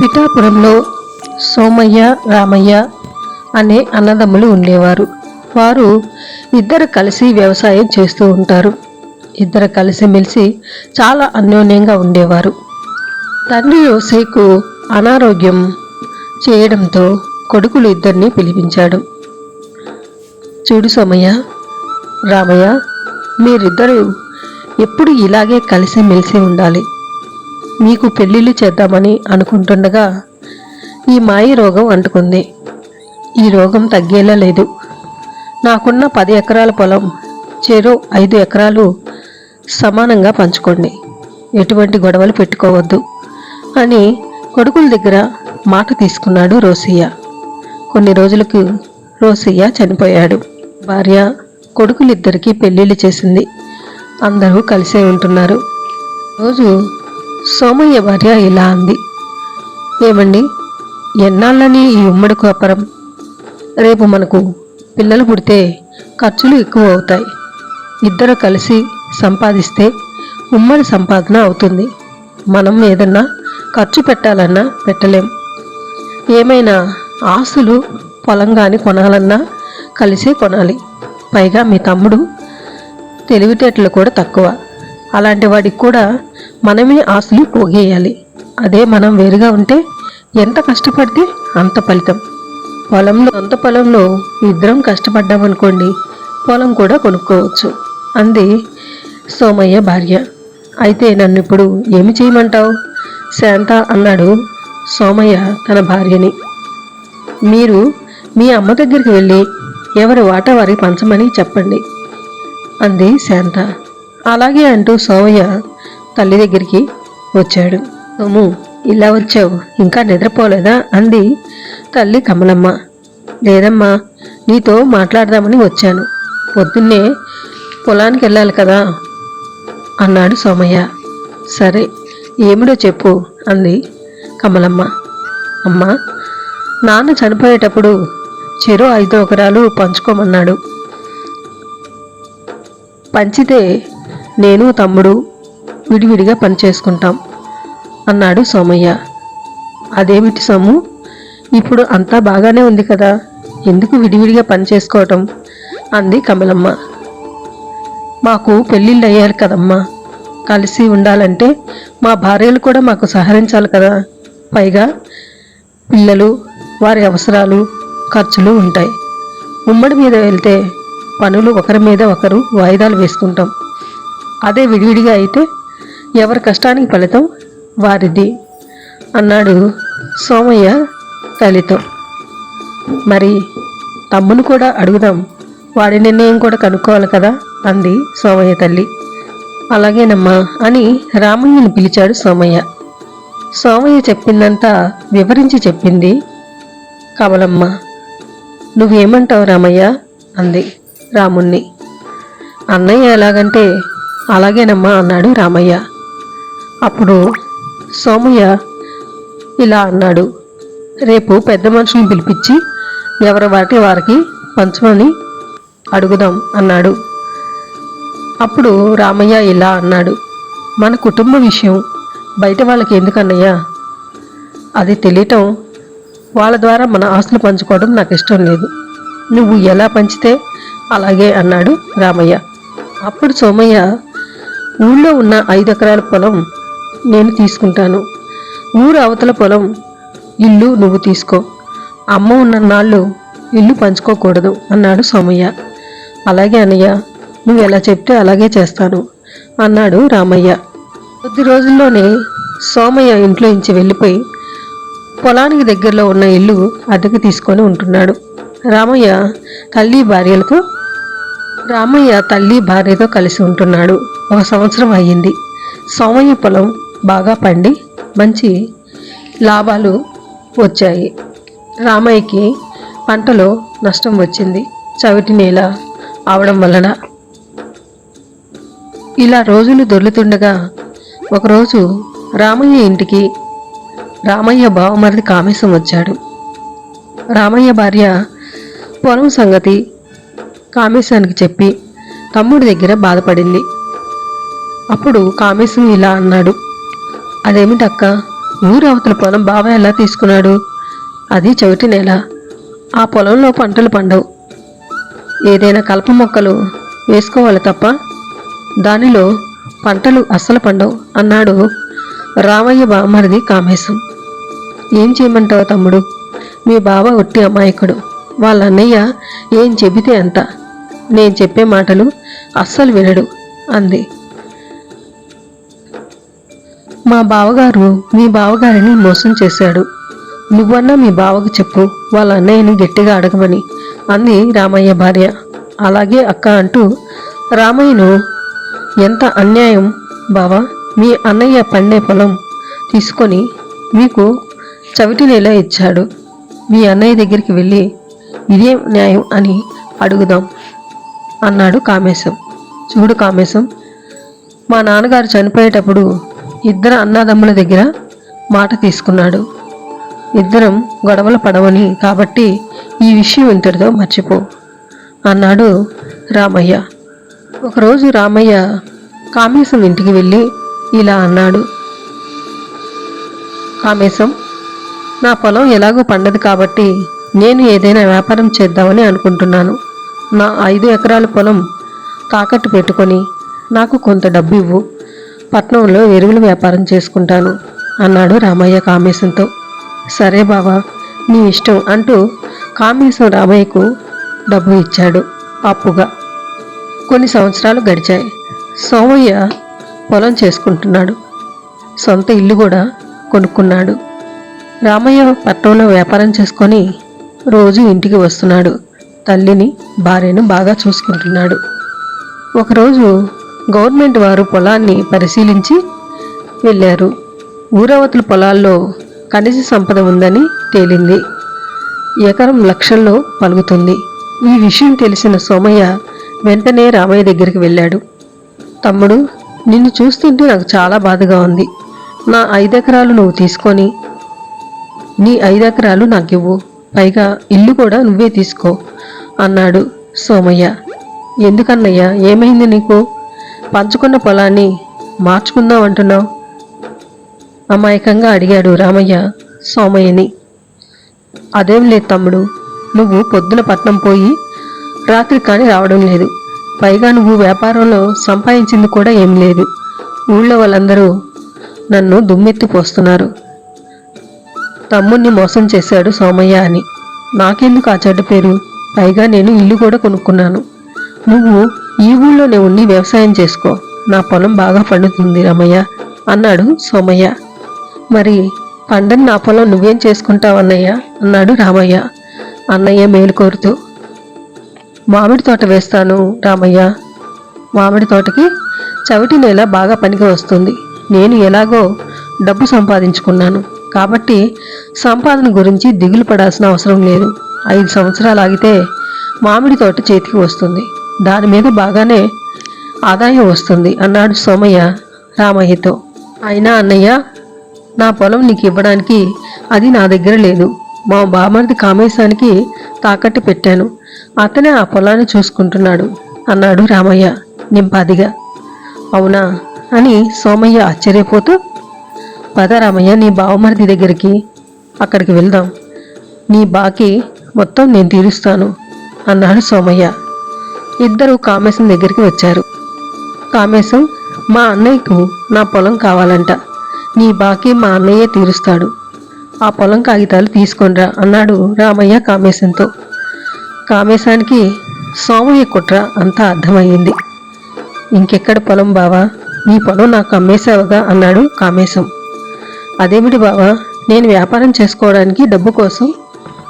పిఠాపురంలో సోమయ్య రామయ్య అనే అన్నదమ్ములు ఉండేవారు. వారు ఇద్దరు కలిసి వ్యవసాయం చేస్తూ ఉంటారు. ఇద్దరు కలిసిమెలిసి చాలా అన్యోన్యంగా ఉండేవారు. తండ్రి యోసేకు అనారోగ్యం చేయడంతో కొడుకులు ఇద్దరిని పిలిపించాడు. చూడు సోమయ్య రామయ్య మీరిద్దరూ ఎప్పుడు ఇలాగే కలిసి మెలిసి ఉండాలి. మీకు పెళ్ళిళ్ళు చేద్దామని అనుకుంటుండగా ఈ మాయ రోగం అంటుకుంది. ఈ రోగం తగ్గేలా లేదు. నాకున్న పది ఎకరాల పొలం చెరో ఐదు ఎకరాలు సమానంగా పంచుకోండి. ఎటువంటి గొడవలు పెట్టుకోవద్దు అని కొడుకుల దగ్గర మాట తీసుకున్నాడు రోసయ్య. కొన్ని రోజులకు రోసయ్య చనిపోయాడు. భార్య కొడుకులిద్దరికీ పెళ్ళిళ్ళు చేసింది. అందరూ కలిసే ఉంటున్నారు. రోజు సోమయ్య భార్య ఇలా అంది. ఏమండి ఎన్నాళ్ళని ఈ ఉమ్మడి కోపరం? రేపు మనకు పిల్లలు పుడితే ఖర్చులు ఎక్కువ అవుతాయి ఇద్దరు కలిసి సంపాదిస్తే ఉమ్మడి సంపాదన అవుతుంది. మనం ఏదన్నా ఖర్చు పెట్టాలన్నా పెట్టలేం. ఏమైనా ఆస్తులు పొలం కానీ కొనాలన్నా కలిసే కొనాలి. పైగా మీ తమ్ముడు తెలివితేటలు కూడా తక్కువ. అలాంటి వాడికి కూడా మనమే ఆస్తులు పోగేయాలి. అదే మనం వేరుగా ఉంటే ఎంత కష్టపడితే అంత ఫలితం. పొలంలో అంత పొలంలో ఇద్దరం కష్టపడ్డామనుకోండి పొలం కూడా కొనుక్కోవచ్చు అంది సోమయ్య భార్య. అయితే నన్ను ఇప్పుడు ఏమి చేయమంటావు? శాంత అన్నాడు సోమయ్య తన భార్యని. మీరు మీ అమ్మ దగ్గరికి వెళ్ళి ఎవరి వాటా వారికి పంచమని చెప్పండి అంది శాంత. అలాగే అంటూ సోమయ్య తల్లి దగ్గరికి వచ్చాడు. సోము ఇలా వచ్చావు? ఇంకా నిద్రపోలేదా? అంది తల్లి కమలమ్మ. లేదమ్మా నీతో మాట్లాడదామని వచ్చాను. పొద్దున్నే పొలానికి వెళ్ళాలి కదా అన్నాడు సోమయ్య. సరే ఏమిడో చెప్పు అంది కమలమ్మ. అమ్మా నాన్న చనిపోయేటప్పుడు చెరో ఐదు ఒకరాలు పంచుకోమన్నాడు. పంచితే నేను తమ్ముడు విడివిడిగా పని చేసుకుంటాం అన్నాడు సోమయ్య. అదేమిటి సోము? ఇప్పుడు అంతా బాగానే ఉంది కదా ఎందుకు విడివిడిగా పని చేసుకోవటం అంది కమలమ్మ. మాకు పెళ్ళిళ్ళు అయ్యారు కదమ్మా. కలిసి ఉండాలంటే మా భార్యలు కూడా మాకు సహకరించాలి కదా. పైగా పిల్లలు వారి అవసరాలు ఖర్చులు ఉంటాయి. ఉమ్మడి మీద వెళ్తే పనులు ఒకరి మీద ఒకరు వాయిదాలు వేసుకుంటాం. అదే విడివిడిగా అయితే ఎవరి కష్టానికి ఫలితం వారిది అన్నాడు సోమయ్య తల్లితో. మరి తమ్మును కూడా అడుగుదాం. వాడి నిర్ణయం కూడా కనుక్కోవాలి కదా అంది సోమయ్య తల్లి. అలాగేనమ్మా అని రామయ్యని పిలిచాడు సోమయ్య. సోమయ్య చెప్పిందంతా వివరించి చెప్పింది కమలమ్మ. నువ్వేమంటావు రామయ్య? అంది రాముణ్ణి. అన్నయ్య ఎలాగంటే అలాగేనమ్మా అన్నాడు రామయ్య. అప్పుడు సోమయ్య ఇలా అన్నాడు. రేపు పెద్ద మనుషులు పిలిపించి ఎవరి వాటి వారికి పంచమని అడుగుదాం అన్నాడు. అప్పుడు రామయ్య ఇలా అన్నాడు. మన కుటుంబ విషయం బయట వాళ్ళకి ఎందుకన్నయ్యా? అది తెలియటం వాళ్ళ ద్వారా మన ఆస్తులు పంచుకోవడం నాకు ఇష్టం లేదు. నువ్వు ఎలా పంచితే అలాగే అన్నాడు రామయ్య. అప్పుడు సోమయ్య ఊళ్ళో ఉన్న ఐదు ఎకరాల పొలం నేను తీసుకుంటాను. ఊరు అవతల పొలం ఇల్లు నువ్వు తీసుకో. అమ్మ ఉన్న నాళ్ళు ఇల్లు పంచుకోకూడదు అన్నాడు సోమయ్య. అలాగే అన్నయ్య నువ్వు ఎలా చెప్తే అలాగే చేస్తాను అన్నాడు రామయ్య. కొద్ది రోజుల్లోనే సోమయ్య ఇంట్లో నుంచి వెళ్ళిపోయి పొలానికి దగ్గరలో ఉన్న ఇల్లు అద్దెకు తీసుకొని ఉంటున్నాడు. రామయ్య తల్లి భార్యలతో రామయ్య తల్లి భార్యతో కలిసి ఉంటున్నాడు. ఒక సంవత్సరం అయ్యింది. సోమయ్య పొలం బాగా పండి మంచి లాభాలు వచ్చాయి. రామయ్యకి పంటలో నష్టం వచ్చింది. చవిటి నేల అవడం వలన. ఇలా రోజులు దొర్లుతుండగా ఒకరోజు రామయ్య ఇంటికి రామయ్య బావమరిది కామేశం వచ్చాడు. రామయ్య భార్య పొలం సంగతి కామేశానికి చెప్పి తమ్ముడి దగ్గర బాధపడింది. అప్పుడు కామేశం ఇలా అన్నాడు. అదేమిటక్క? ఊరు అవతల పొలం బావ ఎలా తీసుకున్నాడు? అది చవిటి నేల. ఆ పొలంలో పంటలు పండవు. ఏదైనా కలప మొక్కలు వేసుకోవాలి తప్ప దానిలో పంటలు అస్సలు పండవు అన్నాడు రామయ్య బామ్మరిది కామేశం. ఏం చేయమంటావు తమ్ముడు? మీ బావ ఒట్టి అమాయకుడు. వాళ్ళ అన్నయ్య ఏం చెబితే అంత. నేను చెప్పే మాటలు అస్సలు వినడు అంది. మా బావగారు మీ బావగారిని మోసం చేశాడు. నువ్వన్నా మీ బావకు చెప్పు వాళ్ళ అన్నయ్యని గట్టిగా అడగమని అంది రామయ్య భార్య. అలాగే అక్క అంటూ రామయ్యను ఎంత అన్యాయం బావా మీ అన్నయ్య పండే పొలం తీసుకొని మీకు చవిటి నేల ఇచ్చాడు. మీ అన్నయ్య దగ్గరికి వెళ్ళి ఇదేం న్యాయం అని అడుగుదాం. అన్నాడు కామేశం. చూడు కామేశం మా నాన్నగారు చనిపోయేటప్పుడు ఇద్దరు అన్నదమ్ముల దగ్గర మాట తీసుకున్నాడు. ఇద్దరం గొడవలు పడవని కాబట్టి ఈ విషయం ఇంతటితో మర్చిపో అన్నాడు రామయ్య. ఒకరోజు రామయ్య కామేశం ఇంటికి వెళ్ళి ఇలా అన్నాడు. కామేశం నా పొలం ఎలాగో పండదు కాబట్టి నేను ఏదైనా వ్యాపారం చేద్దామని అనుకుంటున్నాను. నా ఐదు ఎకరాల పొలం తాకట్టు పెట్టుకొని నాకు కొంత డబ్బు ఇవ్వు పట్నంలో ఎరువుల వ్యాపారం చేసుకుంటాను అన్నాడు రామయ్య కామేశంతో. సరే బావా నీ ఇష్టం అంటూ కామేశం రామయ్యకు డబ్బు ఇచ్చాడు అప్పుగా. కొన్ని సంవత్సరాలు గడిచాయి. సోమయ్య పొలం చేసుకుంటున్నాడు. సొంత ఇల్లు కూడా కొనుక్కున్నాడు. రామయ్య పట్టణంలో వ్యాపారం చేసుకొని రోజు ఇంటికి వస్తున్నాడు. తల్లిని భార్యను బాగా చూసుకుంటున్నాడు. ఒకరోజు గవర్నమెంట్ వారు పొలాన్ని పరిశీలించి వెళ్ళారు. ఊరవతుల పొలాల్లో ఖనిజ సంపద ఉందని తేలింది. ఎకరం లక్షల్లో పలుకుతుంది. ఈ విషయం తెలిసిన సోమయ్య వెంటనే రామయ్య దగ్గరికి వెళ్ళాడు. తమ్ముడు నిన్ను చూస్తుంటే నాకు చాలా బాధగా ఉంది. నా ఐదెకరాలు నువ్వు తీసుకొని నీ ఐదెకరాలు నాకివ్వు. పైగా ఇల్లు కూడా నువ్వే తీసుకో. అన్నాడు సోమయ్య. ఎందుకన్నయ్యా ఏమైంది నీకు? పంచుకున్న పొలాన్ని మార్చుకుందాం అంటున్నావు? అమాయకంగా అడిగాడు రామయ్య సోమయ్యని. అదేం లేదు తమ్ముడు నువ్వు పొద్దున పట్నం పోయి రాత్రి కానీ రావడం లేదు. పైగా నువ్వు వ్యాపారంలో సంపాదించింది కూడా ఏం లేదు. ఊళ్ళో వాళ్ళందరూ నన్ను దుమ్మెత్తి పోస్తున్నారు. తమ్ముణ్ణి మోసం చేశాడు సోమయ్య అని. నాకెందుకు ఆ చెడ్డ పేరు? పైగా నేను ఇల్లు కూడా కొనుక్కున్నాను. నువ్వు ఈ ఊళ్ళోనే ఉండి వ్యవసాయం చేసుకో. నా పొలం బాగా పండుతుంది రమయ్య అన్నాడు సోమయ్య. మరి పండని నా పొలం నువ్వేం చేసుకుంటావు అన్నయ్య? అన్నాడు రామయ్య. అన్నయ్య మేలు కోరుతూ. మామిడి తోట వేస్తాను రామయ్య. మామిడి తోటకి చవిటి నేల బాగా పనికి వస్తుంది. నేను ఎలాగో డబ్బు సంపాదించుకున్నాను. కాబట్టి సంపాదన గురించి దిగులు పడాల్సిన అవసరం లేదు. ఐదు సంవత్సరాలు ఆగితే మామిడి తోట చేతికి వస్తుంది. దాని మీద బాగానే ఆదాయం వస్తుంది అన్నాడు సోమయ్య రామయ్యతో. అయినా అన్నయ్య నా పొలం నీకు ఇవ్వడానికి అది నా దగ్గర లేదు. మా బామర్ది కామేశానికి తాకట్టు పెట్టాను. అతనే ఆ పొలాన్ని చూసుకుంటున్నాడు అన్నాడు రామయ్య నింపాదిగా. అవునా అని సోమయ్య ఆశ్చర్యపోతూ పద రామయ్య నీ బావమరిది దగ్గరికి అక్కడికి వెళ్దాం. నీ బాకీ మొత్తం నేను తీరుస్తాను అన్నాడు సోమయ్య. ఇద్దరు కామేశం దగ్గరికి వచ్చారు. కామేశం మా అన్నయ్యకు నా పొలం కావాలంట. నీ బాకీ మా అన్నయ్య తీరుస్తాడు. ఆ పొలం కాగితాలు తీసుకొనిరా అన్నాడు రామయ్య కామేశంతో. కామేశానికి సోమయ్య కుట్ర అంతా అర్థమయ్యింది. ఇంకెక్కడ పొలం బావా? నీ పొలం నాకు అమ్మేశావుగా అన్నాడు కామేశం. అదేమిటి బావా? నేను వ్యాపారం చేసుకోవడానికి డబ్బు కోసం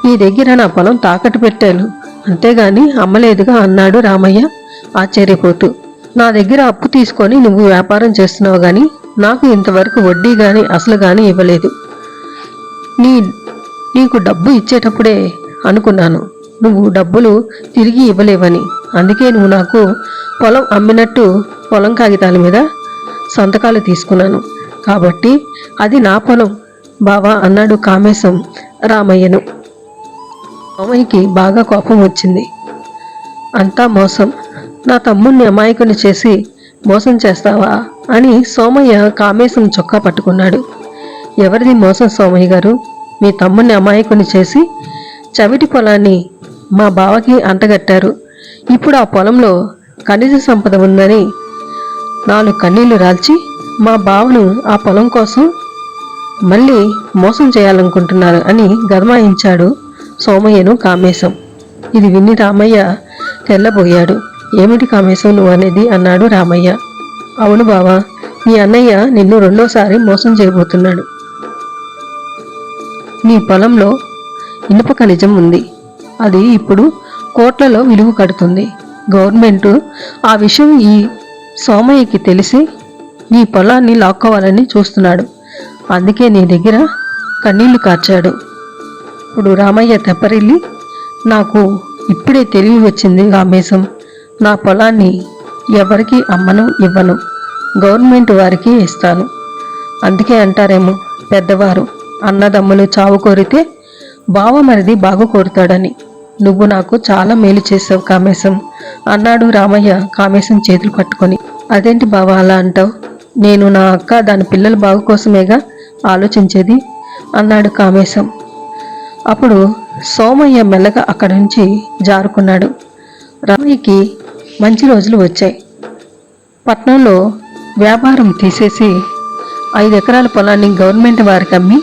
నీ దగ్గర నా పొలం తాకట్టు పెట్టాను. అంతేగాని అమ్మలేదుగా అన్నాడు రామయ్య. ఆశ్చర్యపోతూ నా దగ్గర అప్పు తీసుకొని నువ్వు వ్యాపారం చేస్తున్నావు గాని నాకు ఇంతవరకు వడ్డీ గాని అసలు గాని ఇవ్వలేదు. నీ నీకు డబ్బు ఇచ్చేటప్పుడే అనుకున్నాను. నువ్వు డబ్బులు తిరిగి ఇవ్వలేవని. అందుకే నువ్వు నాకు పొలం అమ్మినట్టు పొలం కాగితాల మీద సంతకాలు తీసుకున్నాను. కాబట్టి అది నా పొలం బావా అన్నాడు కామేశం రామయ్యను. రామయ్యకి బాగా కోపం వచ్చింది. అంతా మోసం. నా తమ్ముణ్ణి అమాయకుని చేసి మోసం చేస్తావా? అని సోమయ్య కామేశం చొక్కా పట్టుకున్నాడు. ఎవరిది మోసం సోమయ్య గారు? మీ తమ్ముణ్ణి అమాయకుని చేసి చవిటి పొలాన్ని మా బావకి అంటగట్టారు. ఇప్పుడు ఆ పొలంలో ఖనిజ సంపద ఉందని నాలుగు కన్నీళ్ళు రాల్చి మా బావను ఆ పొలం కోసం మళ్ళీ మోసం చేయాలనుకుంటున్నారు అని గదమాయించాడు సోమయ్యను కామేశం. ఇది విని రామయ్య తెల్లబోయాడు. ఏమిటి కామేశం నువ్వు అనేది? అన్నాడు రామయ్య. అవును బావా నీ అన్నయ్య నిన్ను రెండోసారి మోసం చేయబోతున్నాడు. నీ పొలంలో ఇనుప ఖనిజం ఉంది. అది ఇప్పుడు కోట్లలో విలువ కడుతుంది. గవర్నమెంట్ ఆ విషయం ఈ సోమయ్యకి తెలిసి నీ పొలాన్ని లాక్కోవాలని చూస్తున్నాడు. అందుకే నీ దగ్గర కన్నీళ్ళు కార్చాడు. ఇప్పుడు రామయ్య తెప్పరిల్లి నాకు ఇప్పుడే తెలివి వచ్చింది రామేశం నా పొలాన్ని ఎవరికి అమ్మను ఇవ్వను. గవర్నమెంట్ వారికి ఇస్తాను. అందుకే అంటారేమో పెద్దవారు అన్నదమ్ములు చావు కోరితే బావమరిది బాగు కోరుతాడని. నువ్వు నాకు చాలా మేలు చేసావు కామేశం అన్నాడు రామయ్య కామేశం చేతులు పట్టుకొని. అదేంటి బావ అలా అంటావు? నేను నా అక్క దాని పిల్లల బాగు కోసమేగా ఆలోచించేది? అన్నాడు కామేశం. అప్పుడు సోమయ్య మెల్లగా అక్కడి నుంచి జారుకున్నాడు. రామయ్యకి మంచి రోజులు వచ్చాయి. పట్నంలో వ్యాపారం తీసేసి ఐదు ఎకరాల పొలాన్ని గవర్నమెంట్ వారికి అమ్మి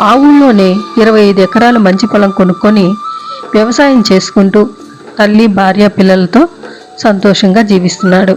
ఆ ఊళ్ళోనే ఇరవై ఐదు ఎకరాల మంచి పొలం కొనుక్కొని వ్యవసాయం చేసుకుంటూ తల్లి భార్య పిల్లలతో సంతోషంగా జీవిస్తున్నాడు.